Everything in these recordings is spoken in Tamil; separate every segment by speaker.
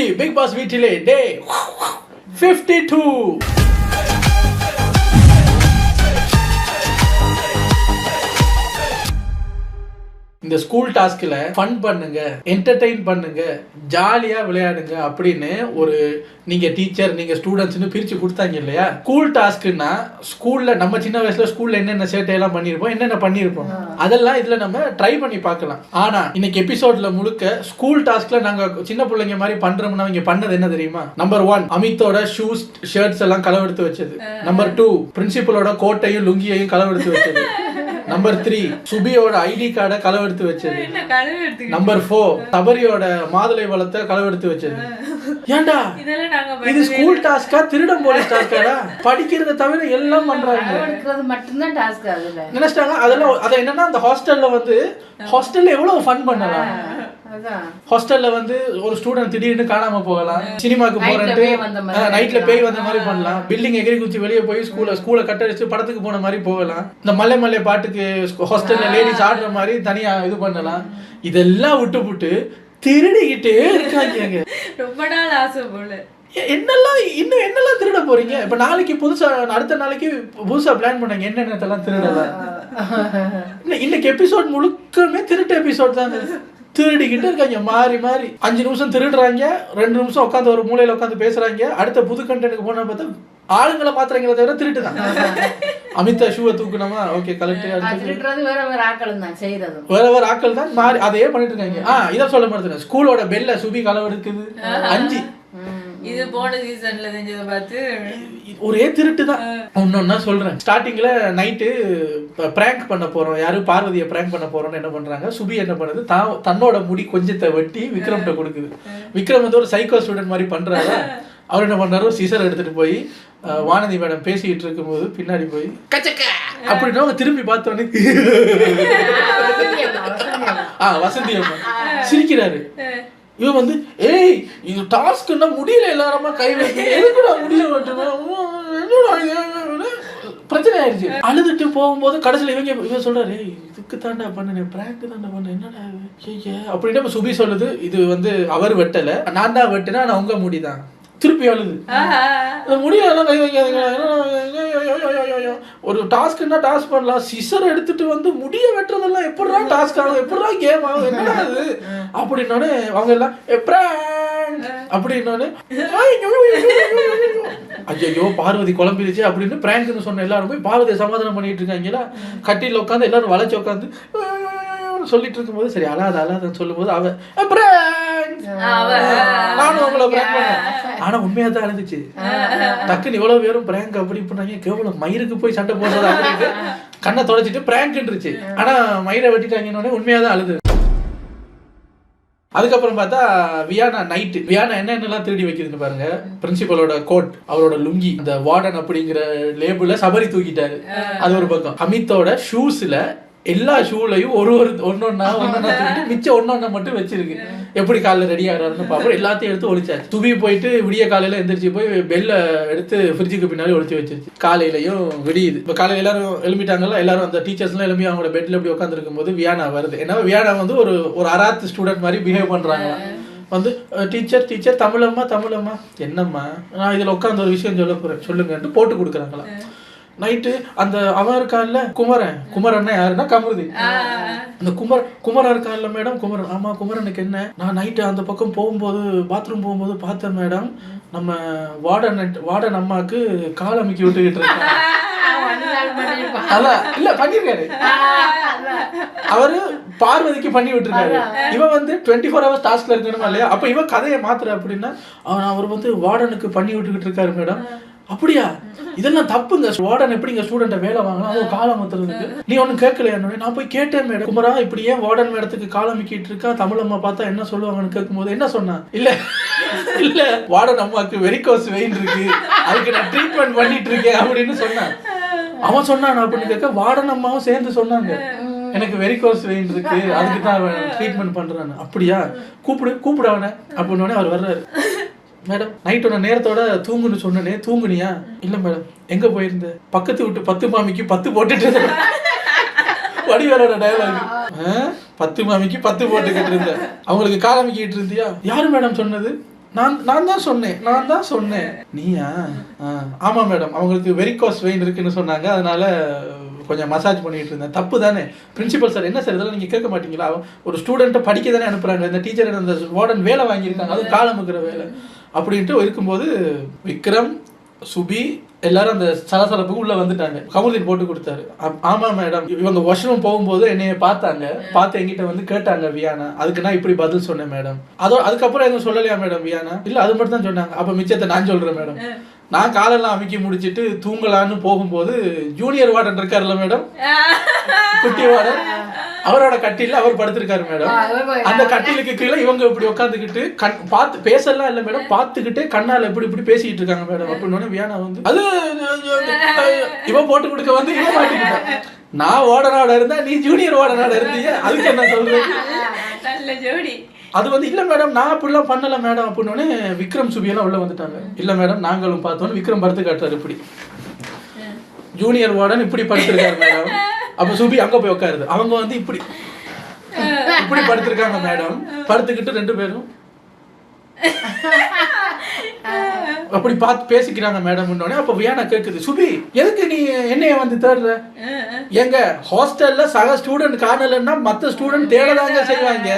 Speaker 1: இன்னைக்கு பிக் பாஸ் வீட்டிலே டே 52 டூ இந்த ஸ்கூல் டாஸ்க்ல ஃபன் பண்ணுங்க என்டர்டெயின் பண்ணுங்க ஜாலியா விளையாடுங்க அப்படின்னு ஒரு நீங்க டீச்சர் நீங்க ஸ்டூடெண்ட்ஸ்னு பிரிச்சு கொடுத்தாங்க இல்லையா? ஸ்கூல் டாஸ்க்னா ஸ்கூல்ல நம்ம சின்ன வயசுல ஸ்கூல்ல என்னென்ன சேட்டையெல்லாம் பண்ணியிருப்போம் என்னென்ன பண்ணியிருப்போம் அதெல்லாம் இதுல நம்ம ட்ரை பண்ணி பார்க்கலாம். ஆனா இன்னைக்கு எபிசோட்ல முழுக்க ஸ்கூல் டாஸ்க்ல நாங்க சின்ன பிள்ளைங்க மாதிரி பண்றோம்னா இங்க பண்ணது என்ன தெரியுமா? நம்பர் ஒன் அமித்தோட ஷூஸ் ஷர்ட்ஸ் எல்லாம் களவெடுத்து வச்சது. நம்பர் டூ பிரின்சிபலோட கோட்டையும் லுங்கியையும் களவெடுத்து வச்சது. நம்பர் த்ரீ சுபியோட ஐடி கார்டை களவெடுத்து வச்சது. நம்பர் ஃபோர் சபரியோட மாதுளை வளத்தை களவெடுத்து வச்சது. ஏன்டா?
Speaker 2: இதெல்லாம் நாங்க
Speaker 1: இது ஸ்கூல் டாஸ்கா திருடம் போலீஸ் டாஸ்காடா படிக்கிறத தவிர எல்லாம் பண்றாங்க.
Speaker 3: மட்டும்தான் டாஸ்க் அதுல.
Speaker 1: நினைச்சிட்டாங்க? அதெல்லாம் அது என்னன்னா அந்த ஹாஸ்டல்ல வந்து ஹாஸ்டல்ல எவ்வளவு ஃபன் பண்ணலாம்? ஹாஸ்டல்ல வந்து ஒரு ஸ்டூடெண்ட் திடீர்னு காணாம போகலாம். சினிமாக்கு போறேன்ட்டு நைட்ல பேய் வந்த மாதிரி பண்ணலாம். பில்டிங் எகிரி குச்சி வெளியே போய் ஸ்கூல்ல ஸ்கூலை கட்டடிச்சு படத்துக்கு போன மாதிரி போகலாம். இந்த மல்லை மல்லை பாட்டுக்கு ஹாஸ்டல்ல லேடிஸ் ஆடுற மாதிரி தனியா இது பண்ணலாம். இதெல்லாம் விட்டு விட்டு திருடிக்கிட்டே இருக்காங்க
Speaker 2: ரொம்ப நாள் ஆசை போல.
Speaker 1: என்னெல்லாம் இன்னும் என்னெல்லாம் திருட போறீங்க? இப்ப நாளைக்கு புதுசா அடுத்த நாளைக்கு புதுசா பிளான் பண்ணாங்க. என்னென்னத்தெல்லாம் திருடலாம் இன்ன- இன்னைக்கு எபிசோட் முழுக்கமே திருட்டு எபிசோட் தாங்க. திருடிக்கிட்டு இருக்காங்க. மாறி மாறி. அஞ்சு நிமிஷம் திருடுறாங்க. ரெண்டு நிமிஷம் உட்காந்து ஒரு மூலையில உட்காந்து பேசுறாங்க. அடுத்த புது கண்டென்ட்க்கு போனா பார்த்தா ஆளுங்களை மாத்துறாங்களே தவிர திருட்டு தான் அமிதா ஷூவை தூக்குனமா? ஓகே கலெக்ட்
Speaker 3: வேற வேற ஆக்களும் தான் செய்யறதும்
Speaker 1: வேற வேற ஆட்கள் தான் மாறி அதையே பண்ணிட்டு இருக்காங்க. ஆ இதான் சொல்ல மாட்டேன் ஸ்கூலோட பெல்ல சுபி களவெடுக்குது அஞ்சு.
Speaker 2: இது போன சீசன்ல செஞ்சதை பார்த்து.
Speaker 1: ஒரே திருட்டு தான் ஒன்னொன்னா சொல்றேன். ஸ்டார்டிங்ல நைட்டு பிராங்க் பண்ண போறோம். யாரும் பார்வதியை பிராங்க் பண்ண போறோம்னு என்ன பண்றாங்க? சுபி என்ன பண்ணுது? தான் தன்னோட முடி கொஞ்சத்தை வெட்டி விக்ரம்கிட்ட கொடுக்குது. விக்ரம் வந்து ஒரு சைக்கோ ஸ்டூடெண்ட் மாதிரி பண்றாரு? அவர் என்ன பண்ணாரு? சிசர் எடுத்துட்டு போய் வானதி மேடம் பேசிக்கிட்டு இருக்கும்போது பின்னாடி போய் கச்சக்க! அப்படின்னா அவங்க திரும்பி பார்த்தோன்னே ஆ வசந்தி அம்மா. சிரிக்கிறாரு. இவன் வந்து ஏய் இது டாஸ்க்னா முடியல எல்லாருமா கை வைக்க எதுக்குடா முடியல? பிரச்சனை ஆயிடுச்சு. அழுதுட்டு போகும்போது கடைசியில் இவங்க இவன் சொல்றாரு "ஏய், இதுக்கு தாண்டா பண்ணேன் பிராங்க் தாண்டா பண்ணேன் என்னடா இப்ப சுபி சொல்லுது. இது வந்து அவர் வெட்டல. நான் தான் வெட்டினா நான் உங்க முடிதான். திருப்பி. இந்த முடியெல்லாம் கை வைக்காதீங்க. ஒரு டாஸ்க்னா டாஸ்க் பண்ணலாம்? சிசர் எடுத்துட்டு வந்து முடிய வெட்டுறதெல்லாம் எப்படிடா டாஸ்க் ஆகும்? எப்படிடா கேம் ஆகும்? என்னடா அது அப்படின்னோடனே அவங்க எல்லாம் "prank" அப்படின்னோடனே ஐயோ பார்வதி குழம்பிடுச்சு. அப்படின்னு பிராங்க்னு சொன்ன எல்லாரும் போய் பார்வதியை சமாதானம் பண்ணிட்டு இருக்காங்களா கட்டில உட்காந்து எல்லாரும் வளைச்சு உட்காந்து சொல்லிட்டு இருக்கும்போது சரி அழாத அழாதன்னு சொல்லும்போது அவ "prank." நானும் உங்களை பிராங்க் பண்ணேன். ஆனா உண்மையா தான் அழுதுச்சு டக்குன்னு இவ்வளவு பேரும் பிராங்க் அப்படி பண்ணாங்க. கேவலம் மயிருக்கு போய் சண்டை போடுறது அப்படின்னு கண்ணை தொலைச்சிட்டு பிராங்க்ன்றுச்சு ஆனா மயிரை வெட்டிட்டாங்கன்னு உண்மையா தான் அழுது. அதுக்கப்புறம் பார்த்தா வியானா நைட்டு வியானா என்னென்னலாம் திருடி வைக்குதுன்னு பாருங்க. பிரின்சிபலோட கோட் அவரோட லுங்கி இந்த வார்டன் அப்படிங்கிற லேபிள சபரி தூக்கிட்டாரு. அது ஒரு பக்கம். அமித்தோட ஷூஸ்ல எல்லா ஷூலையும் ஒரு ஒரு ஒன்னொன்னா ஒன்னொன்னா மிச்சம் ஒன்னொன்னா மட்டும் வச்சிருக்கு. எப்படி காலைல ரெடி ஆகிறாருன்னு பார்ப்போம். எல்லாத்தையும் எடுத்து ஒளிச்சாச்சு. துபி போயிட்டு விடிய காலையில எந்திரிச்சு போய் பெல்ல எடுத்து ஃப்ரிட்ஜுக்கு பின்னாடி ஒளிச்சு வச்சிருச்சு. காலையிலயும் விடியுது. இப்போ காலையில எல்லாரும் எழுப்பிட்டாங்கல்ல எல்லாரும் அந்த டீச்சர்ஸ்லாம் எழுப்பி அவங்களோட பெட்ல இப்படி உட்காந்துருக்கும் போது வியானா வருது. ஏன்னா வியானா வந்து ஒரு ஒரு அராத்து ஸ்டூடெண்ட் மாதிரி பிஹேவ் பண்றாங்க. வந்து டீச்சர் டீச்சர் தமிழம்மா தமிழம்மா. என்னம்மா? நான் இதுல உட்காந்து ஒரு விஷயம் சொல்ல போறேன். சொல்லுங்கன்ட்டு போட்டு கொடுக்குறாங்களா நைட்டு அந்த அவன் இருக்கான்ல குமரன். குமரன்னா யாருன்னா கமருதி. அந்த குமர் குமரன் இருக்கான்ல மேடம் குமரன் ஆமா குமரனுக்கு என்ன? நான் நைட்டு அந்த பக்கம் போகும்போது பாத்ரூம் போகும்போது பார்த்தேன் மேடம் நம்ம வார்டன் வார்டன் அம்மாக்கு கால் அமுக்கி விட்டுக்கிட்டு இருக்கேன் அதான் இல்ல பண்ணிருக்காரு அவரு பார்வதிக்கு பண்ணி விட்டுருக்காரு. இவன் வந்து டுவெண்ட்டி ஃபோர் ஹவர்ஸ் டாஸ்க்ல இருக்கணுமா இல்லையா? அப்ப இவன் கதையை மாத்துற அப்படின்னா அவன் அவர் வந்து வார்டனுக்கு பண்ணி விட்டுக்கிட்டு இருக்காரு மேடம் அப்படியா? இதெல்லாம் தப்புங்க. வார்டன் எப்படிங்க ஸ்டூடெண்ட்டை வேலை வாங்கலாம்? அது காலம் மாத்துறதுக்கு நீ ஒன்றும் கேட்கலையா நான் போய் கேட்டேன் மேடம். குமரா இப்படி ஏன் வார்டன் மேடத்துக்கு காலம் மிக்கிட்டு இருக்கா? தமிழம்மா பார்த்தா என்ன சொல்லுவாங்கன்னு கேட்கும்போது என்ன சொன்னான் இல்ல இல்ல. வார்டன் அம்மாக்கு வெரிகோஸ் வெயின் இருக்கு. அதுக்கு நான் ட்ரீட்மெண்ட் பண்ணிட்டு இருக்கேன் அப்படின்னு சொன்னான் அவன் சொன்னான் அப்படின்னு கேட்க வார்டன் அம்மாவும் சேர்ந்து சொன்னாங்க. எனக்கு வெரிகோஸ் வெயின் இருக்கு. அதுக்கு தான் ட்ரீட்மெண்ட் பண்றான்னு. அப்படியா? கூப்பிடு கூப்பிடு அவனை. அப்படின்னு அவர் வர்றாரு. மேடம் நைட் உன நேரத்தோட தூங்குன்னு சொன்னனே தூங்குனியா? இல்ல மேடம் எங்க போயிருந்த? பக்கத்து விட்டு பத்து மாமிக்கு பத்து போட்டுட்டு வடிவேலோட டயலாக் பத்து மாமிக்கு பத்து போட்டுக்கிட்டு இருந்த அவங்களுக்கு காலமிக்கிட்டு இருந்தியா? யாரு மேடம் சொன்னது? நான் நான் தான் சொன்னேன் நான் தான் சொன்னேன். நீயா? ஆ, ஆமா மேடம் அவங்களுக்கு வெரிகாஸ் வெயின் இருக்குன்னு சொன்னாங்க. அதனால கொஞ்சம் மசாஜ் பண்ணிட்டு இருந்தேன். தப்பு தானே? பிரின்சிபல் சார் என்ன சார் இதெல்லாம் நீங்க கேட்க மாட்டீங்களா? ஒரு ஸ்டூடெண்ட்டை படிக்க தானே அனுப்புறாங்க. இந்த டீச்சர் அந்த வார்டன் வேலை வாங்கியிருக்காங்க. அதுவும் காலமுக்கிற வேலை. அப்படின்ட்டு இருக்கும்போது விக்ரம் சுபி எல்லாரும் அந்த சலசலப்புக்கு உள்ள வந்துட்டாங்க. கமருதீன் போட்டு கொடுத்தாரு. ஆமா மேடம். இவங்க வாஷ்ரூம் போகும்போது என்னைய பார்த்தாங்க. பார்த்து என்கிட்ட வந்து கேட்டாங்க வியானா அதுக்கு நான் இப்படி பதில் சொன்னேன் மேடம். அதோ அதுக்கப்புறம் எதுவும் சொல்லலையா மேடம் வியானா? இல்ல அது மட்டும் தான் சொன்னாங்க. அப்ப மிச்சத்தை நான் சொல்றேன் மேடம். நான் காலெல்லாம் அமுக்கி முடிச்சிட்டு தூங்கலான்னு போகும்போது ஜூனியர் வார்டன் இருக்காருல்ல மேடம்? குட்டி வார்டன் அவரோட கட்டில அவர் படுத்திருக்காரு மேடம். அந்த கட்டிலுக்கு கீழே இவங்க இப்படி உட்காந்துக்கிட்டு கண் பார்த்து பேசலாம் இல்ல மேடம் பார்த்துக்கிட்டே கண்ணால இப்படி இப்படி பேசிட்டு இருக்காங்க மேடம். அப்படின்னு வியானா வந்து அது இவன் போட்டு கொடுக்க வந்து இவன் மாட்டிக்கிட்டான் நான் ஓடனாட இருந்தா நீ ஜூனியர் ஓடனாட இருந்தீங்க அதுக்கு என்ன
Speaker 2: ஜோடி.
Speaker 1: அது வந்து இல்ல மேடம் நான் அப்படிலாம் பண்ணல மேடம். அப்படின்னு விக்ரம் சுபியெல்லாம் உள்ள வந்துட்டாங்க. இல்ல மேடம் நாங்களும் பார்த்தோன்னு விக்ரம் படுத்து காட்டுறாரு இப்படி. ஜூனியர் வார்டன் இப்படி படுத்திருக்காரு மேடம். அப்ப சுபி அங்க போய் உட்காருது. அவங்க வந்து இப்படி இப்படி படுத்திருக்காங்க மேடம் படுத்துக்கிட்டு ரெண்டு பேரும் அப்படி பார்த்து பேசிக்கிறாங்க மேடம் அப்ப வியானா கேக்குது சுபி எதுக்கு நீ என்னைய வந்து தேடுற? எங்க ஹாஸ்டல்ல சக ஸ்டூடெண்ட் காணலன்னா மத்த ஸ்டூடெண்ட் தேடதாங்க செய்வாங்க.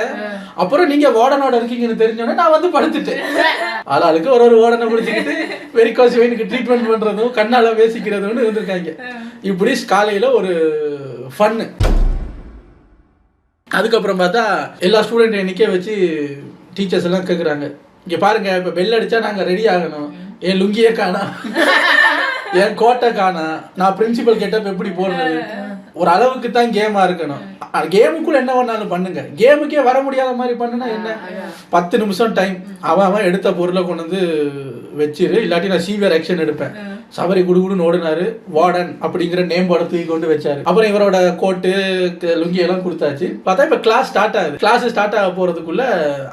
Speaker 1: அப்புறம் நீங்க வார்டனோட இருக்கீங்கன்னு தெரிஞ்சோடனே நான் வந்து படுத்துட்டேன். ஆளாளுக்கு ஒரு ஒரு வார்டனை பிடிச்சிக்கிட்டு வெரிகாஸ் வெயினுக்கு ட்ரீட்மெண்ட் பண்றதும் கண்ணால பேசிக்கிறதும்னு இருந்திருக்காங்க. இப்படி காலையில ஒரு ஃபன்னு அதுக்கப்புறம் பார்த்தா எல்லா ஸ்டூடெண்ட்டையும் நிற்க வச்சு டீச்சர்ஸ் எல்லாம் கேட்குறாங்க இங்கே பாருங்க இப்போ பெல் அடிச்சா நாங்கள் ரெடி ஆகணும். என் லுங்கியே காணா? என் கோட்டை காணா? நான் பிரின்சிபல் கெட்டப் எப்படி போடுறது? ஒரு அளவுக்கு தான் கேமா இருக்கணும். கேமுக்குள்ள என்ன வேணாலும் பண்ணுங்க. கேமுக்கே வர முடியாத மாதிரி பண்ணுனா என்ன? பத்து நிமிஷம் டைம் அவன் அவன் எடுத்த பொருளை கொண்டு வந்து வச்சிரு. இல்லாட்டி நான் சீவியர் ஆக்ஷன் எடுப்பேன். சபரி குடுகுடுன்னு ஓடினாரு. வார்டன் அப்படிங்கிற நேம் தூக்கி கொண்டு வச்சாரு. அப்புறம் இவரோட கோட்டு லுங்கி எல்லாம் கொடுத்தாச்சு. பார்த்தா இப்ப கிளாஸ் ஸ்டார்ட் ஆகுது. கிளாஸ் ஸ்டார்ட் ஆக போறதுக்குள்ள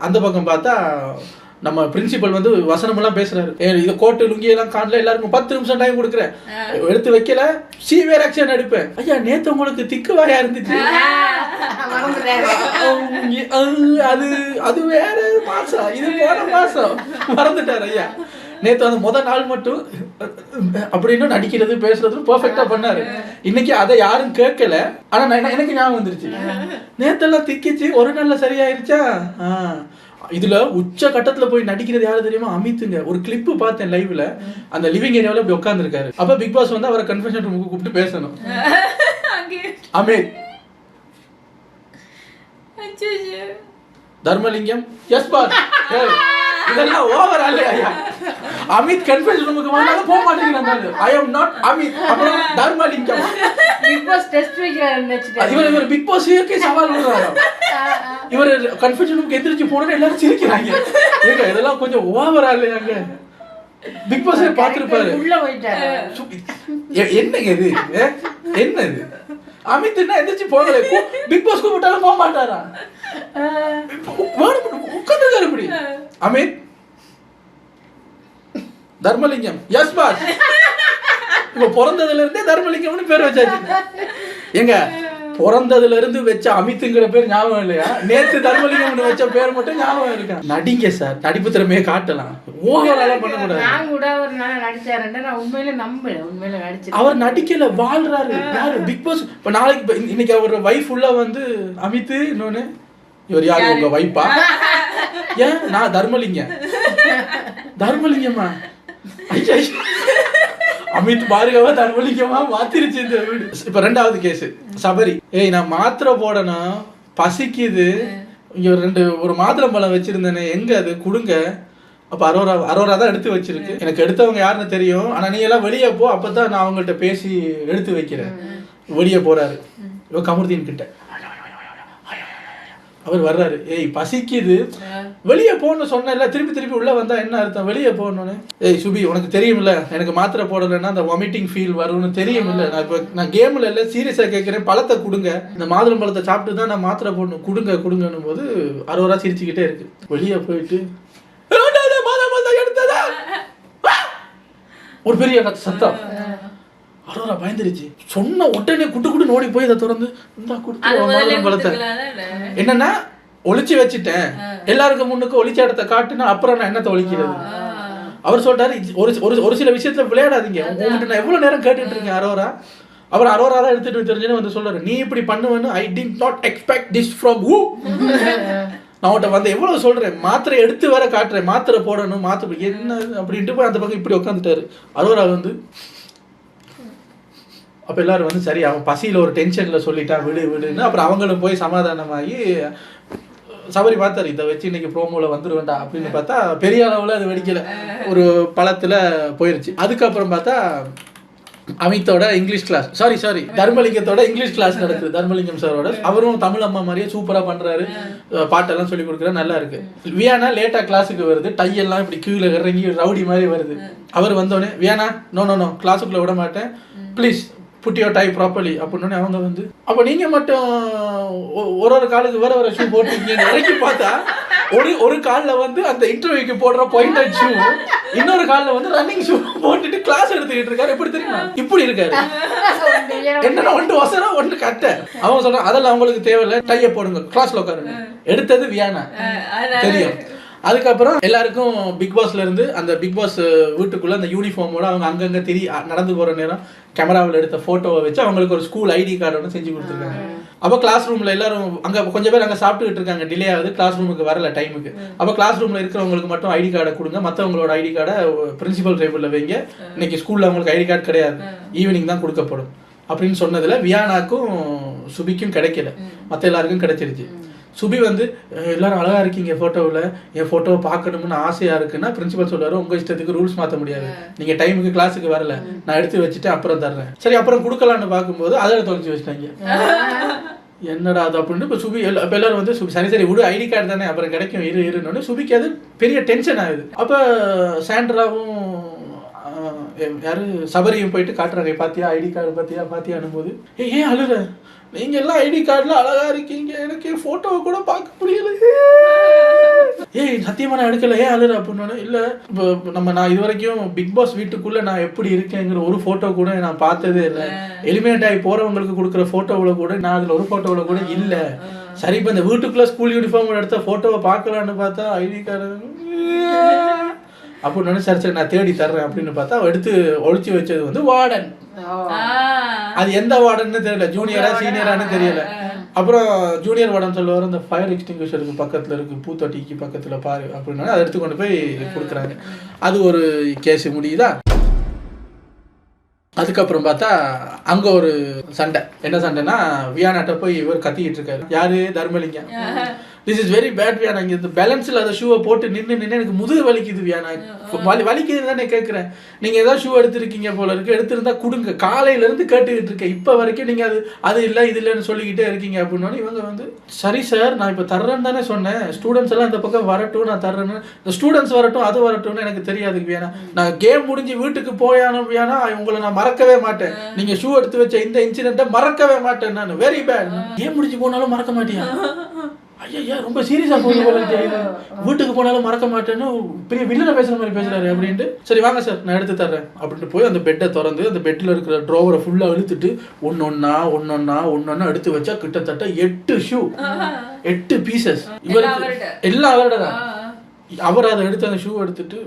Speaker 1: அந்த பக்கம் பார்த்தா நம்ம பிரின்சிபல் வந்து வசனம் எல்லாம் பேசுறாரு. ஏ, இது கோட்டு லுங்கி எல்லாம் காணல எல்லாருக்கும் பத்து நிமிஷம் டைம் கொடுக்குறேன். எடுத்து வைக்கல சீவியர் ஆக்ஷன் எடுப்பேன். ஐயா நேத்து உங்களுக்கு திக்கு வாயா இருந்துச்சு.
Speaker 3: மறந்துட்டாரு
Speaker 1: அது- அது வேற மாசம். இது போன மாசம். மறந்துட்டார் ஐயா. நேத்து அந்த முத நாள் மட்டும் அப்படின்னு நடிக்கிறது பேசுறது பெர்ஃபெக்ட்டா பண்ணாரு. இன்னைக்கு அதை யாரும் கேட்கல. ஆனா நான் எனக்கு ஞாபகம் வந்துருச்சு. நேத்தெல்லாம் திக்கிச்சு ஒரு நாள்ல சரியாயிருச்சா? ஆ. இதுல உச்ச கட்டத்துல போய் நடிக்கிறது யாரு தெரியுமா? அமித்துங்க. ஒரு கிளிப் பார்த்தேன் லைவ்ல அந்த லிவிங் ஏரியாவில் இப்படி உட்காந்துருக்காரு அப்ப பிக் பாஸ் வந்து அவரை கன்ஃபெஷன் ரூமுக்கு கூப்பிட்டு பேசணும்.
Speaker 2: அங்கே.
Speaker 1: அமித் தர்மலிங்கம். எஸ் பாஸ் இதெல்லாம் ஓவர் அல்ல ஐயா? அமித் கன்ஃபெஷன் ரூமுக்கு வந்தாலும் போக மாட்டேங்கிறாங்க ஐ அம் நாட் அமித் அப்புறம் தர்மலிங்கம்.
Speaker 3: பிக் பாஸ் டெஸ்ட் வச்சுட்டாரு
Speaker 1: இவர் இவர் பிக் பாஸ் சவால் விடுறாரு இவர் கன்ஃபெஷன் ரூமுக்கு எந்திரிச்சு போனோன்னு எல்லாரும் சிரிக்கிறாங்க. ஏங்க இதெல்லாம் கொஞ்சம் ஓவரா இல்லையாங்க பிக் பாஸ் எ- என்னங்க இது? என்ன இது? அமித் என்ன எந்திரிச்சு போகல பிக் பாஸ் கூப்பிட்டாலும் போக மாட்டாரா? உட்காந்துருக்காரு இப்படி. அமித். தர்மலிங்கம். எஸ் பாஸ் இப்ப பிறந்ததுல இருந்தே தர்மலிங்கம்னு பேர் வச்சாச்சு. எங்க பிறந்ததுல இருந்து வச்ச அமித்துங்கிற பேர் ஞாபகம் இல்லையா? நேத்து தர்மலிங்கம்னு வச்ச பேர் மட்டும் ஞாபகம் இருக்கா? நடிங்க சார் நடிப்பு திறமையை காட்டலாம். ஓவராலாம் பண்ணக்கூடாது.
Speaker 3: நான் கூட ஒரு நாள் நடிச்சாருன்னு நான் உண்மையில நம்பல உண்மையில நடிச்சு
Speaker 1: அவர் நடிக்கல வாழ்றாரு. யாரு? பிக் பாஸ் இப்ப நாளைக்கு இன்னைக்கு அவர் வைஃப் உள்ள வந்து அமித் இன்னொன்னு. இவர் யாரு? உங்க வைப்பா ஏன்? நான் தர்மலிங்க தர்மலிங்கம்மா ஐயா. அமித் பார்கவா தர்மலிங்கமா மாத்திருச்சு இந்த வீடு. இப்ப ரெண்டாவது கேஸ் சபரி. ஏய் நான் மாத்திரை போடணும் பசிக்குது. இங்க ரெண்டு ஒரு மாதுளம்பழம் வச்சிருந்தேனே. எங்க அது? கொடுங்க. அப்ப அரோரா அரோரா தான் எடுத்து வச்சிருக்கு. எனக்கு எடுத்தவங்க யாருன்னு தெரியும். ஆனா நீ எல்லாம் வெளியே போ. அப்பதான் நான் அவங்கள்ட்ட பேசி எடுத்து வைக்கிறேன். வெளியே போறாரு. இவ கமருதீன் கிட்ட. அவர் வர்றாரு. ஏய் பசிக்குது. வெளியே போன்னு சொன்னேன்ல திருப்பி திருப்பி உள்ள வந்தா என்ன அர்த்தம்? வெளியே போகணும்னு. ஏய் சுபி உனக்கு தெரியும்ல எனக்கு மாத்திரை போடலைன்னா அந்த வாமிட்டிங் ஃபீல் வரும்னு தெரியும்ல. நான் இப்போ நான் கேம்ல இல்ல சீரியஸா கேட்கிறேன் பழத்தை கொடுங்க. இந்த மாதுளம் பழத்தை சாப்பிட்டு தான் நான் மாத்திரை போடணும். கொடுங்க கொடுங்கன்னும் போது அரோரா சிரிச்சுக்கிட்டே இருக்கு. வெளியே போயிட்டு! ஒரு பெரிய சத்தம். அரோரா பயந்துருச்சு. சொன்ன உடனே குட்டு குட்டு ஓடி போய் இதை திறந்து இந்தா கொடுத்து பழத்தை. என்னன்னா ஒளிச்சு வச்சுட்டேன். எல்லாருக்கும் முன்னுக்கு ஒளிச்ச இடத்த காட்டுனா அப்புறம் நான் என்னத்தை ஒழிக்கிறது? அவர் சொல்றாரு "இது ஒரு ஒரு ஒரு சில விஷயத்துல விளையாடாதீங்க. உங்ககிட்ட நான் எவ்வளவு நேரம் கேட்டுட்டு இருக்கேன் அரோரா? அவர் அரோரா தான் எடுத்துட்டு தெரிஞ்சுன்னு வந்து சொல்றாரு. நீ இப்படி பண்ணுவேன்னு I did not expect this from who நான் உன்கிட்ட வந்து எவ்வளவு சொல்றேன்? மாத்திரை எடுத்து வேற காட்டுறேன். மாத்திரை போடணும் மாத்திரை என்ன அப்படின்ட்டு போய் அந்த பக்கம் இப்படி உட்காந்துட்டாரு அரோரா வந்து அப்ப எல்லாரும் வந்து சரி அவன் பசியில ஒரு டென்ஷன்ல சொல்லிட்டான் விடு விடுன்னு. அப்புறம் அவங்களும் போய் சமாதானமாகி சபரி பார்த்தாரு இதை வச்சு இன்னைக்கு ப்ரோமோல வந்துருவேண்டா அப்படின்னு பார்த்தா பெரிய அளவுல அது வெடிக்கல. ஒரு பழத்துல போயிருச்சு. அதுக்கப்புறம் பார்த்தா அமித்தோட இங்கிலீஷ் கிளாஸ் சாரி சாரி தர்மலிங்கத்தோட இங்கிலீஷ் கிளாஸ் நடக்குது. தர்மலிங்கம் சாரோட. அவரும் தமிழ் அம்மா மாதிரியே சூப்பரா பண்றாரு. அஹ் பாட்டெல்லாம் சொல்லி கொடுக்குறாரு. நல்லா இருக்கு. வியானா லேட்டா கிளாஸுக்கு வருது. டை எல்லாம் இப்படி கீழே இறங்கி ரவுடி மாதிரி வருது. அவர் வந்தோடனே வியானா நோ நோ நோ கிளாஸுக்குள்ள விட மாட்டேன். Please put your tie properly அப்படின்னு அவங்க வந்து அப்போ நீங்க மட்டும் ஒரு ஒரு காலுக்கு வேற வேற ஷூ போட்டிருக்கீங்க இறக்கி பார்த்தா ஒரு ஒரு கால்ல வந்து அந்த இன்டர்வியூக்கு போடுற பாயிண்டட் ஷூ இன்னொரு கால்ல வந்து ரன்னிங் ஷூ போட்டுட்டு கிளாஸ் எடுத்துக்கிட்டு இருக்காரு. எப்படி தெரியுமா? இப்படி இருக்காரு. என்னன்னா ஒன்று வசனம் ஒன்று கட்ட. அவங்க சொல்றாங்க அதெல்லாம் அவங்களுக்கு தேவையில்லை. டைய போடுங்க. கிளாஸ்ல உட்காருங்க. எடுத்தது வியானா தெரியும். அதுக்கப்புறம் எல்லாருக்கும் பிக் பாஸ்ல இருந்து அந்த பிக் பாஸ் வீட்டுக்குள்ள அந்த யூனிஃபார்மோட அவங்க அங்கங்க திரி நடந்து போற நேரம் கேமராவில் எடுத்த போட்டோவை வச்சு அவங்களுக்கு ஒரு ஸ்கூல் ஐடி கார்டு ஒன்று செஞ்சு கொடுத்துருக்காங்க. அப்போ கிளாஸ் ரூம்ல எல்லாரும் அங்க கொஞ்சம் பேர் அங்க சாப்பிட்டுக்கிட்டு இருக்காங்க. டிலே ஆகுது. கிளாஸ் ரூமுக்கு வரல டைமுக்கு அப்போ கிளாஸ் ரூம்ல இருக்கிறவங்களுக்கு மட்டும் ஐடி கார்டை கொடுங்க. மற்றவங்களோட ஐடி கார்டை பிரின்சிபல் டேபிள்ல வைங்க. இன்னைக்கு ஸ்கூல்ல அவங்களுக்கு ஐடி கார்டு கிடையாது. ஈவினிங் தான் கொடுக்கப்படும். அப்படின்னு சொன்னதுல வியானாக்கும் சுபிக்கும் கிடைக்கல. மற்ற எல்லாருக்கும் கிடைச்சிருச்சு. சுபி வந்து "அஹ், எல்லாரும் அழகா இருக்கீங்க போட்டோவில் என் போட்டோவை பார்க்கணும்னு ஆசையா இருக்குன்னா பிரின்சிபல் சொல்றாரு உங்க இஷ்டத்துக்கு ரூல்ஸ் மாத்த முடியாது. நீங்க டைமுக்கு கிளாஸுக்கு வரல. நான் எடுத்து வச்சுட்டு அப்புறம் தர்றேன். சரி அப்புறம் கொடுக்கலான்னு பார்க்கும்போது அதில் தொலைச்சு வச்சிட்டாங்க. என்னடா அது? அப்படின்னு இப்போ சுபி இப்போ எல்லாரும் வந்து சுபி சரி சரி விடு ஐடி கார்டு தானே அப்புறம் கிடைக்கும் இரு இருன்னு. சுபிக்கு அது பெரிய டென்ஷன் ஆகுது. அப்போ சாண்ட்ராவும் யாரு சபரியும் போயிட்டு காட்டுறாங்க பாத்தியா? ஐடி கார்டு பாத்தியா? பாத்தியா போது ஏன் அழுற? நீங்க எல்லாம் ஐடி கார்டுல அழகா இருக்கீங்க. எனக்கு போட்டோவை கூட பார்க்க முடியல. ஏய் சத்தியமா நான் எடுக்கல ஏன் அழுற அப்படின்னு இல்ல இப்போ இப்போ நம்ம நான் இது வரைக்கும் பிக் பாஸ் வீட்டுக்குள்ள நான் எப்படி இருக்கேங்கிற ஒரு போட்டோ கூட நான் பார்த்ததே இல்லை. எலிமினேட் ஆகி போறவங்களுக்கு கொடுக்குற போட்டோவுல கூட நான் அதுல ஒரு போட்டோவுல கூட இல்ல. சரி இப்போ இந்த வீட்டுக்குள்ள ஸ்கூல் யூனிஃபார்ம் எடுத்த போட்டோவை பார்க்கலான்னு பார்த்தா ஐடி கார்டு. அப்படின்னு நினைச்சு சரி சரி நான் தேடி தர்றேன் அப்படின்னு பார்த்தா எடுத்து ஒளிச்சு வச்சது வந்து வார்டன். அது எந்த வார்டன்னு தெரியல ஜூனியரா சீனியரான்னு தெரியல. அப்புறம் ஜூனியர் வார்டன் சொல்லுவார் அந்த ஃபயர் எக்ஸ்டிங்விஷருக்கு பக்கத்துல இருக்கு பூத்தொட்டிக்கு பக்கத்துல பாரு அப்படின்னா. அதை எடுத்து கொண்டு போய் கொடுக்குறாங்க. அது ஒரு கேஸ் முடியுதா? அதுக்கப்புறம் பார்த்தா அங்க ஒரு சண்டை. என்ன சண்டைனா வியானாட்ட போய் இவர் கத்திக்கிட்டு இருக்காரு. யாரு? Dharmalingam. This is very bad Viana. இங்க இந்த பேலன்ஸ் இல்லாத ஷூவை போட்டு நின்று நின்று எனக்கு முதுகு வலிக்குது வியானா. வலி வலிக்குதுன்னு தானே கேட்குறேன் நீங்க ஏதாவது ஷூ எடுத்திருக்கீங்க போல இருக்கு. எடுத்திருந்தா கொடுங்க. காலையில இருந்து கேட்டுக்கிட்டு இருக்கேன். இப்போ வரைக்கும் நீங்க அது அது இல்லை இது இல்லைன்னு சொல்லிக்கிட்டே இருக்கீங்க அப்படின்னு இவங்க வந்து சரி சார் நான் இப்போ தர்றேன்னு தானே சொன்னேன். ஸ்டூடெண்ட்ஸ் எல்லாம் இந்த பக்கம் வரட்டும் நான் தர்றேன்னு. இந்த ஸ்டூடெண்ட்ஸ் வரட்டும் அது வரட்டும்னு எனக்கு தெரியாது வியானா. நான் கேம் முடிஞ்சு வீட்டுக்கு போயானோ வியானா. உங்களை நான் மறக்கவே மாட்டேன். நீங்க ஷூ எடுத்து வச்ச இந்த இன்சிடென்ட்டை மறக்கவே மாட்டேன் நான். வெரி பேட் கேம் முடிஞ்சு போனாலும் மறக்க மாட்டியா? ஐயா ரொம்ப சீரியஸா போகுது போல தெரியுது வீட்டுக்கு போனாலும் மறக்க மாட்டேன்னு பெரிய வில்லனை பேசுற மாதிரி பேசுறாரு அப்படின்ட்டு. சரி வாங்க சார் நான் எடுத்து தர்றேன் அப்படின்ட்டு போய் அந்த பெட்டை திறந்து அந்த பெட்ல இருக்கிற ட்ரோவரை ஃபுல்லா இழுத்துட்டு ஒன்னொன்னா ஒன்னொன்னா ஒன்னொன்னா எடுத்து வச்சா கிட்டத்தட்ட எட்டு ஷூ எட்டு பீசஸ் இவருக்கு. எல்லாம் அவரோட. தான் அவர் அதை எடுத்து அந்த ஷூ எடுத்துட்டு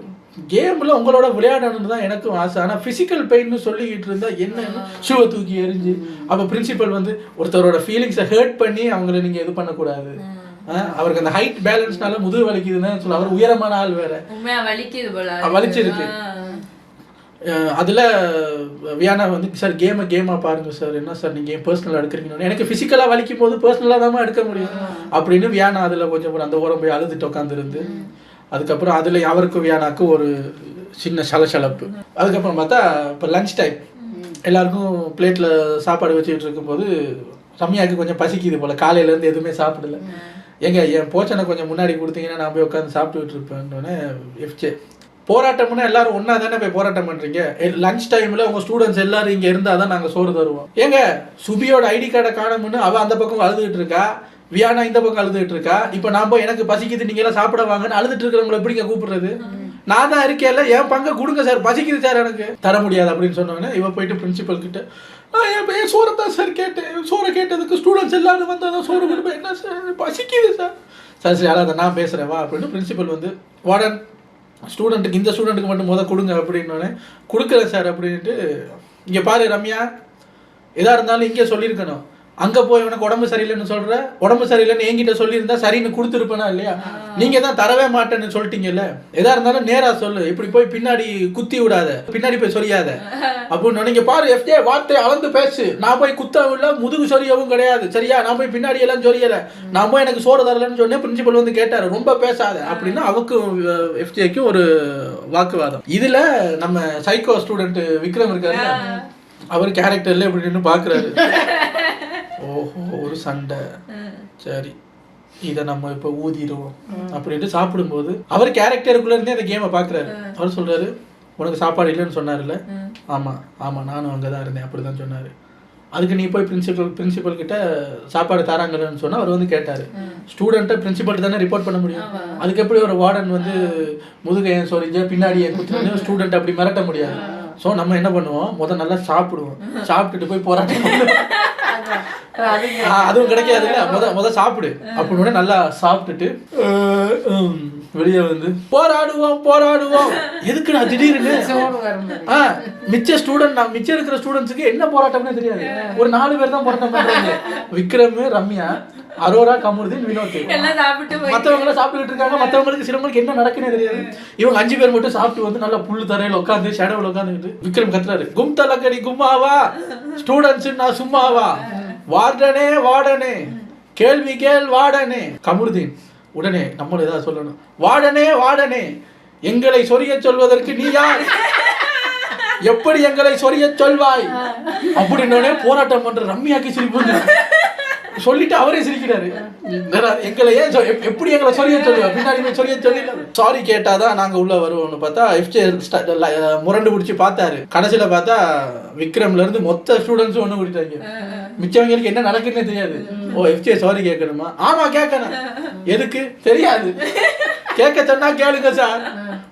Speaker 1: கேம்ல உங்களோட விளையாடணும்னு தான் எனக்கும் ஆசை. ஆனா பிசிக்கல் பெயின்னு சொல்லிக்கிட்டு இருந்தா என்ன ஷூவை தூக்கி எறிஞ்சு அப்ப பிரின்சிபல் வந்து ஒருத்தரோட ஃபீலிங்ஸை ஹர்ட் பண்ணி அவங்கள நீங்க இது பண்ணக்கூடாது. அவருக்கு அந்த ஹைட் பேலன்ஸ்னால முதுகு வலிக்குதுன்னு சொல்ல அவர் உயரமான ஆள் வேற. வலிச்சிருக்கு. அதுல வியானா வந்து சார் கேமை கேமா பாருங்க சார். என்ன சார் நீங்க பர்சனலா எடுக்கிறீங்கன்னு? எனக்கு பிசிக்கலா வலிக்கும் போது பர்சனலா தான் எடுக்க முடியும். அப்படின்னு வியானா அதுல கொஞ்சம் அந்த ஓரம் போய் அழுதுட்டு உட்காந்துருந்து அதுக்கப்புறம் அதில் அவருக்கும் வியானாக்கு ஒரு சின்ன சலசலப்பு. அதுக்கப்புறம் பார்த்தா இப்போ லஞ்ச் டைம் எல்லாருக்கும் பிளேட்டில் சாப்பாடு வச்சுக்கிட்டு இருக்கும்போது ரம்யாவுக்கு கொஞ்சம் பசிக்குது போல். காலையிலேருந்து எதுவுமே சாப்பிடல. ஏங்க என் போச்சனை கொஞ்சம் முன்னாடி கொடுத்தீங்கன்னா நான் போய் உட்காந்து சாப்பிட்டுக்கிட்டு இருப்பேன்னொன்னே எஃப்ஜே. போராட்டம்னா எல்லாரும் ஒன்றா தானே போய் போராட்டம் பண்ணுறீங்க லஞ்ச் டைமில் உங்கள் ஸ்டூடெண்ட்ஸ் எல்லாரும் இங்கே இருந்தால் தான் நாங்கள் சோறு தருவோம். ஏங்க சுபியோட ஐடி கார்டை காணும்னு அவள் அந்த பக்கம் அழுதுகிட்டு இருக்கா? வியானா இந்த பக்கம் அழுதுகிட்டு இருக்கா? இப்ப நான் போய் எனக்கு பசிக்குது நீங்க எல்லாம் சாப்பிட வாங்கன்னு அழுதுட்டு இருக்கிறவங்களை எப்படிங்க கூப்பிடுறது? நான் தான் இருக்கேன்ல என் பங்கை கொடுங்க சார் பசிக்குது சார் எனக்கு. தர முடியாது அப்படின்னு சொன்னோன்னே இவன் போயிட்டு பிரின்சிபல் கிட்ட என் பையன் சோறை தான் சார் கேட்டேன். சோறை கேட்டதுக்கு ஸ்டூடெண்ட்ஸ் எல்லாரும் வந்தால் சோறு கொடுப்பேன். என்ன சார் பசிக்குது சார். சார் சரி அதான் நான் பேசுகிறேன் வா அப்படின்னு பிரின்சிபல் வந்து வார்டன் ஸ்டூடெண்ட்டுக்கு இந்த ஸ்டூடெண்ட்டுக்கு மட்டும் முதல் கொடுங்க அப்படின்னோடனே கொடுக்குறேன் சார் அப்படின்ட்டு இங்கே பாரு ரம்யா எதாக இருந்தாலும் இங்கே சொல்லியிருக்கணும். அங்கே போய் உனக்கு உடம்பு சரியில்லைன்னு சொல்ற உடம்பு சரியில்லைன்னு என்கிட்ட சொல்லியிருந்தா சரின்னு கொடுத்துருப்பேனா இல்லையா? நீங்க தான் தரவே மாட்டேன்னு சொல்லிட்டீங்கல்ல? எதா இருந்தாலும் நேரா சொல்லு. இப்படி போய் பின்னாடி குத்தி விடாத. பின்னாடி போய் சொரியாத. அப்படின்னு நீங்க பாரு எஃப்ஜே வார்த்தை அளந்து பேசு. நான் போய் குத்தவும் இல்லை முதுகு சொரியவும் கிடையாது. சரியா? நான் போய் பின்னாடி எல்லாம் சொரியல. நான் போய் எனக்கு சோறு தரலன்னு சொன்னேன் பிரின்சிபல் வந்து கேட்டாரு ரொம்ப பேசாத. அப்படின்னு அவக்கும் எஃப்ஜேக்கும் ஒரு வாக்குவாதம். இதுல நம்ம சைக்கோ ஸ்டூடெண்ட் விக்ரம் இருக்காரு அவர் கேரக்டர்ல இப்படி நின்று பாக்குறாரு. ஓஹோ ஒரு சண்டை. சரி இதை நம்ம இப்போ ஊதிடுவோம். அப்படின்ட்டு சாப்பிடும்போது அவர் கேரக்டருக்குள்ள இருந்தே அந்த கேமை பார்க்குறாரு அவர் சொல்றாரு உனக்கு சாப்பாடு இல்லைன்னு சொன்னார்ல ஆமா ஆமா நானும் அங்கே தான் இருந்தேன். அப்படி தான் சொன்னார். அதுக்கு நீ போய் பிரின்சிபல் பிரின்சிபல் கிட்ட சாப்பாடு தராங்கன்னு சொன்னா அவர் வந்து கேட்டாரு. ஸ்டூடெண்ட்டை பிரின்சிபல் தானே ரிப்போர்ட் பண்ண முடியும்? அதுக்கு எப்படி ஒரு வார்டன் வந்து முதுகை ஏன் சொரிஞ்ச பின்னாடி ஏன் குத்துறேன்னு ஸ்டூடெண்ட் அப்படி மிரட்ட முடியாது. ஸோ நம்ம என்ன பண்ணுவோம்? முத நல்லா சாப்பிடுவோம். சாப்பிட்டுட்டு போய் போராட்டம் அதுவும் கிடைக்காதுல்ல? முத முத சாப்பிடு. அப்படின்னு நல்லா சாப்பிட்டுட்டு வெளியே வந்து போராடுவோம் போராடுவோம். எதுக்கு நான் திடீர்னு? ஆ, மிச்ச ஸ்டூடெண்ட் நான் மிச்சம் இருக்கிற ஸ்டூடெண்ட்ஸுக்கு என்ன போராட்டம்னே தெரியாது. ஒரு நாலு பேர் தான் போராட்டம் பண்றாங்க. விக்ரம் ரம்யா அரோரா கமருதீன் வினோத்.
Speaker 2: எல்லாம் சாப்பிட்டு போய்
Speaker 1: மத்தவங்க எல்லாம் சாப்பிட்டுட்டு இருக்காங்க. மத்தவங்களுக்கு சிலவங்களுக்கு என்ன நடக்குன்னே தெரியாது. இவங்க அஞ்சு பேர் மட்டும் சாப்பிட்டு வந்து நல்லா புல்லு தரையில உட்காந்து ஷேடோவில் உட்காந்துக்கிட்டு விக்ரம் கத்துறாரு. கும் தலக்கடி கும்மாவா? ஸ்டூடெண்ட்ஸ் நான் சும்மாவா? வார்டனே வார்டனே. கேள்வி கேள் வார்டனே. கமருதீன் உடனே நம்மளும் ஏதாவது சொல்லணும். வாடனே வாடனே எங்களை சொரிய சொல்வதற்கு நீ யார்? எப்படி எங்களை சொரிய சொல்வாய்? அப்படின்னோடனே போராட்டம் பண்ற ரம்யாக்கு சிரிப்பு சொல்லிட்டு அவரே சிரிக்கிறாரு. வேற எங்களை ஏன் சொ- எப்படி எங்களை சொரிய சொல்லுவா? பின்னாடி சொரிய சொல்லி சாரி கேட்டாதான் நாங்க உள்ள வருவோம்னு பார்த்தா எஃப்ஜே முரண்டு பிடிச்சி பார்த்தாரு. கடைசியில பார்த்தா விக்ரம்ல இருந்து மொத்த ஸ்டூடெண்ட்ஸும் ஒன்று கூட்டிட்டாங்க. மிச்சவங்களுக்கு என்ன நடக்குன்னே தெரியாது. ஓ எஃப்ஜே சாரி கேட்கணுமா? ஆமா கேட்கணும். எதுக்கு? தெரியாது. கேட்க சொன்னா கேளுங்க சார்.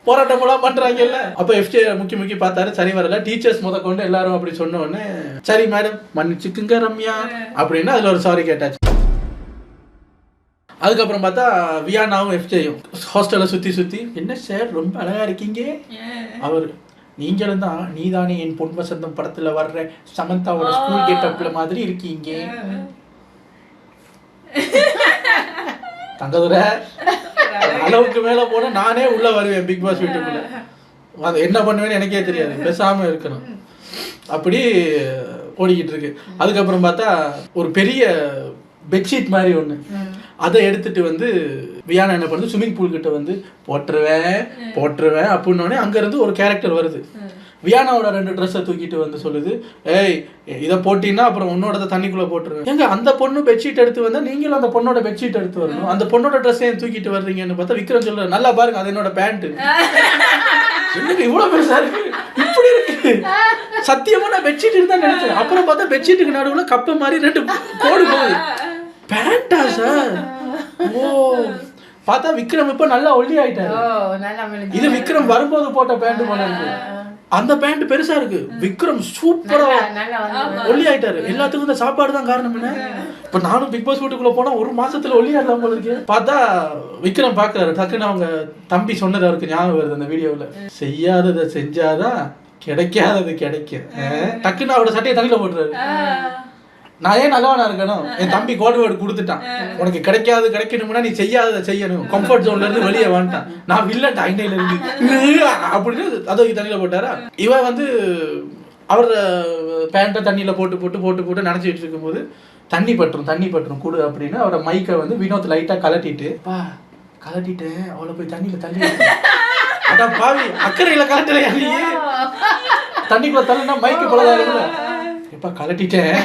Speaker 1: போராட்டம் எல்லாம் பண்றாங்கல்ல. அப்ப எஃப்ஜே முக்கி முக்கி பார்த்தாரு சரி வரல. டீச்சர்ஸ் முத கொண்டு எல்லாரும் அப்படி சொன்ன உடனே சரி மேடம் மன்னிச்சுக்குங்க ரம்யா. அப்படின்னு அதுல ஒரு சாரி கேட்டாச்சு. அதுக்கப்புறம் பார்த்தா வியானாவும் எஃப்ஜேயும் ஹாஸ்டல்ல சுத்தி சுத்தி என்ன சார் ரொம்ப அழகா இருக்கீங்க? அவர் நீங்களும் தான் நீதானே என் பொன் வசந்தம் படத்துல வர்ற சமந்தாவோட ஸ்கூல் கெட்டப்ல மாதிரி இருக்கீங்க. தங்கதுரை அளவுக்கு மேல போனா நானே உள்ள வருவேன் பிக் பாஸ் வீட்டுக்குள்ள. அது என்ன பண்ணுவேன்னு எனக்கே தெரியாது. பேசாம இருக்கணும். அப்படி ஓடிக்கிட்டு இருக்கு. அதுக்கப்புறம் பார்த்தா ஒரு பெரிய பெட்ஷீட் மாதிரி ஒண்ணு. அதை எடுத்துட்டு வந்து வியானா என்ன பண்ணுது? ஸ்விம்மிங் பூல் கிட்ட வந்து போட்டுருவேன் போட்டுருவேன் அப்படின்னோடனே அங்க இருந்து ஒரு கேரக்டர் வருது. வியானாவோட ரெண்டு ட்ரெஸ்ஸை தூக்கிட்டு வந்து சொல்லுது ஏய் இதை போட்டீங்கன்னா அப்புறம் உன்னோட தண்ணிக்குள்ள போட்டுருவேன். ஏங்க அந்த பொண்ணு பெட்ஷீட் எடுத்து வந்தா நீங்களும் அந்த பொண்ணோட பெட்ஷீட் எடுத்து வரணும். அந்த பொண்ணோட ட்ரெஸ் ஏன் தூக்கிட்டு வர்றீங்கன்னு பார்த்தா விக்ரம் சொல்றாரு நல்லா பாருங்க அது என்னோட பேண்ட் என்னங்க இவ்வளவு பெருசா இருக்கு? இப்படி இருக்கு? சத்தியமா நான் பெட்ஷீட் இருந்தா நினைச்சேன். அப்புறம் பார்த்தா பெட்ஷீட்டுக்கு நடுவுல கப்ப மாதிரி ரெண்டு கோடு போகுது. பேண்டா சார் ஓ. பார்த்தா விக்ரம் இப்ப நல்லா ஒல்லி ஆயிட்டாரு. இது விக்ரம் வரும்போது போட்ட பேண்ட் இருக்கு. அந்த பேண்ட் பெருசா இருக்கு. விக்ரம் சூப்பரா ஒல்லி ஆயிட்டாரு. எல்லாத்துக்கும் இந்த சாப்பாடு தான் காரணம் என்ன? இப்ப நானும் பிக் பாஸ் வீட்டுக்குள்ள போனா ஒரு மாசத்துல ஒல்லி ஆடலாம் போல இருக்கு. பார்த்தா விக்ரம் பாக்குறாரு. டக்குன்னு அவங்க தம்பி சொன்னது அவருக்கு ஞாபகம் வருது அந்த வீடியோல செய்யாததை செஞ்சாதான் கிடைக்காதது கிடைக்கும். டக்குன்னு அவரோட சட்டையை தண்ணியில போட்டுறாரு. நான் ஏன் நல்லவனா இருக்கணும்? என் தம்பி கோடு வேர்டு கொடுத்துட்டான். உனக்கு கிடைக்காது கிடைக்கணும்னா நீ செய்யாததை செய்யணும். கம்ஃபர்ட் ஜோன்ல இருந்து வெளியே வந்துட்டான். நான் வில்லன் ஐனையில இருந்து. அப்படின்னு அதை தண்ணியில போட்டாரா? இவன் வந்து அவர் பேண்ட்டை தண்ணியில போட்டு போட்டு போட்டு போட்டு நினைச்சிட்டு இருக்கும்போது தண்ணி பற்றும் தண்ணி பற்றும் கொடு அப்படின்னு அவரோட மைக்கை வந்து வினோத் லைட்டா கலட்டிட்டு பா கலட்டிட்டேன் அவளை போய் தண்ணியில தள்ளி விட்டு." அடா பாவி அக்கறையில கலட்டலையா தண்ணிக்குள்ள தள்ளுனா மைக்கு இருக்குல்ல எப்ப கலட்டிட்டேன்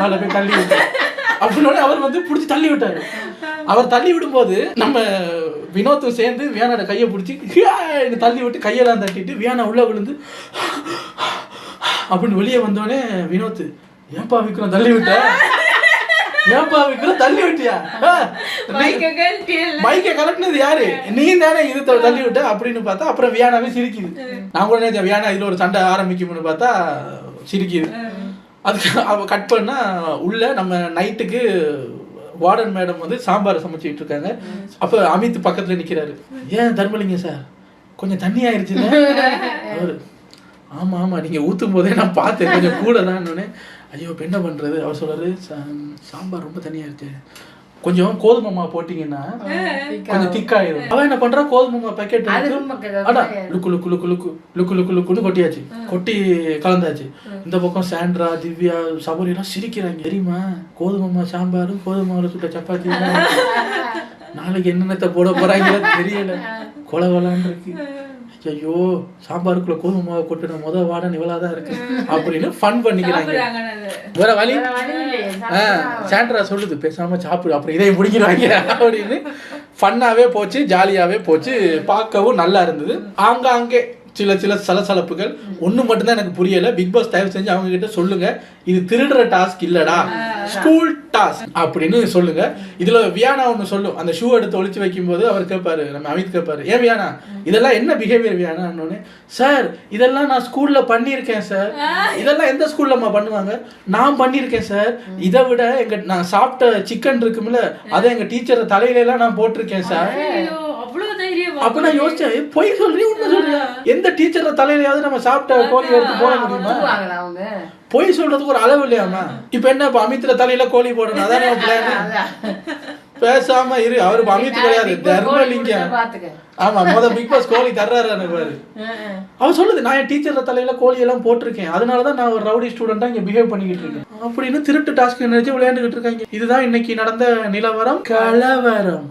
Speaker 1: அவளை போய் தள்ளி விட்டேன் அப்படின்னு அவர் வந்து பிடிச்சி தள்ளி விட்டாரு. அவர் தள்ளி விடும்போது நம்ம வினோத்தும் சேர்ந்து வியானோட கையை பிடிச்சி தள்ளி விட்டு கையெல்லாம் தட்டிட்டு வியானா உள்ள விழுந்து அப்படின்னு வெளியே வந்தோடனே வினோத் ஏன்பா விக்ரம் தள்ளி விட்ட? ஏன்பா விக்ரம் தள்ளி விட்டியா? மைக்கை கலட்டினது யாரு? நீ தானே இது தள்ளி விட்ட அப்படின்னு பார்த்தா அப்புறம் வியானாவே சிரிக்குது. நான் கூட வியானா இதுல ஒரு சண்டை ஆரம்பிக்கும்னு பார்த்தா சிரிக்குது. அதுக்கு அவள் கட் பண்ணால் உள்ள நம்ம நைட்டுக்கு வார்டன் மேடம் வந்து சாம்பார் சமைச்சிட்டு இருக்காங்க. அப்போ அமித் பக்கத்தில் நிற்கிறாரு ஏன் தர்மலிங்கம் சார் கொஞ்சம் தண்ணி ஆயிருச்சுல்ல அவர் ஆமாம் ஆமாம் நீங்கள் ஊற்றும் போதே நான் பார்த்தேன். கொஞ்சம் கூட தான் ஐயோ இப்போ என்ன பண்ணுறது அவர் சொல்கிறாரு சாம்பார் ரொம்ப தண்ணியாயிருச்சு கொஞ்சம் கோதுமை மாவு போட்டீங்கன்னா கொஞ்சம் திக்காயிரும். அவன் என்ன பண்றா? கோதுமை மாவு பாக்கெட் அடா லுக்கு லுக்கு லுக்கு லுக்கு லுக்கு லுக்கு லுக்குன்னு கொட்டியாச்சு. கொட்டி கலந்தாச்சு. இந்த பக்கம் சாண்ட்ரா திவ்யா சபரி எல்லாம் சிரிக்கிறாங்க. தெரியுமா கோதுமை மாவு சாம்பாரும் கோதுமை மாவுல சுட்ட சப்பாத்தி நாளைக்கு என்னென்னத்தை போட போறாங்க தெரியல. கொலை கொலான்னு இருக்கு. ஐயோ சாம்பாருக்குள்ள கோதுமை மாவு கொட்டின முத வாடன் இவளாதான் இருக்கு. அப்படின்னு ஃபன் பண்ணிக்கிறாங்க. வேற வழி? சாண்ட்ரா சொல்லுது பேசாம சாப்பிடு அப்புறம் இதை முடிக்கிறாங்க. அப்படின்னு. ஃபன்னாவே போச்சு ஜாலியாவே போச்சு பார்க்கவும் நல்லா இருந்தது. ஆங்காங்கே சில சில சலசலப்புகள். ஒண்ணு மட்டும்தான் எனக்கு புரியல. பிக் பாஸ் தயவு செஞ்சு அவங்க கிட்ட சொல்லுங்க. இது திருடுற டாஸ்க் இல்லடா. ஸ்கூல் டாஸ்க் அப்படின்னு சொல்லுங்க. இதுல வியானா ஒண்ணு சொல்லும் அந்த ஷூ எடுத்து ஒளிச்சு வைக்கும்போது அவர் கேட்பாரு நம்ம அமித் கேட்பாரு ஏன் வியானா? இதெல்லாம் என்ன பிஹேவியர் வியானா? சார் இதெல்லாம் நான் ஸ்கூல்ல பண்ணியிருக்கேன் சார். இதெல்லாம் எந்த ஸ்கூல்லம்மா பண்ணுவாங்க? நான் பண்ணியிருக்கேன் சார். இதை விட எங்க நான் சாப்பிட்ட சிக்கன் இருக்கும்ல அதை எங்க டீச்சர் தலையில எல்லாம் நான் போட்டிருக்கேன் சார். அப்ப நான் யோசிச்சேன் "ஏய், பொய் சொல்றீ உண்மை சொல்றியா? எந்த டீச்சர் தலையிலயாவது நம்ம சாப்பிட்ட கோழி எடுத்து போட முடியுமா? பொய் சொல்றதுக்கு ஒரு அளவு இல்லையாமா இப்ப என்ன இப்ப அமித்ர தலையில கோழி போடணும் அதானே. பேசாம இரு அவரு அமித் கிடையாது தர்மலிங்கம். ஆமா முத பிக் பாஸ் கோழி தர்றாரு எனக்கு பாரு. அவன் சொல்லுது நான் என் டீச்சர் தலையில கோழி எல்லாம் போட்டிருக்கேன். அதனாலதான் நான் ஒரு ரவுடி ஸ்டூடெண்டா இங்க பிஹேவ் பண்ணிக்கிட்டு இருக்கேன். அப்படின்னு திருட்டு டாஸ்க் நினைச்சு விளையாண்டுகிட்டு இருக்காங்க. இதுதான் இன்னைக்கு நடந்த நிலவரம். கலவரம்.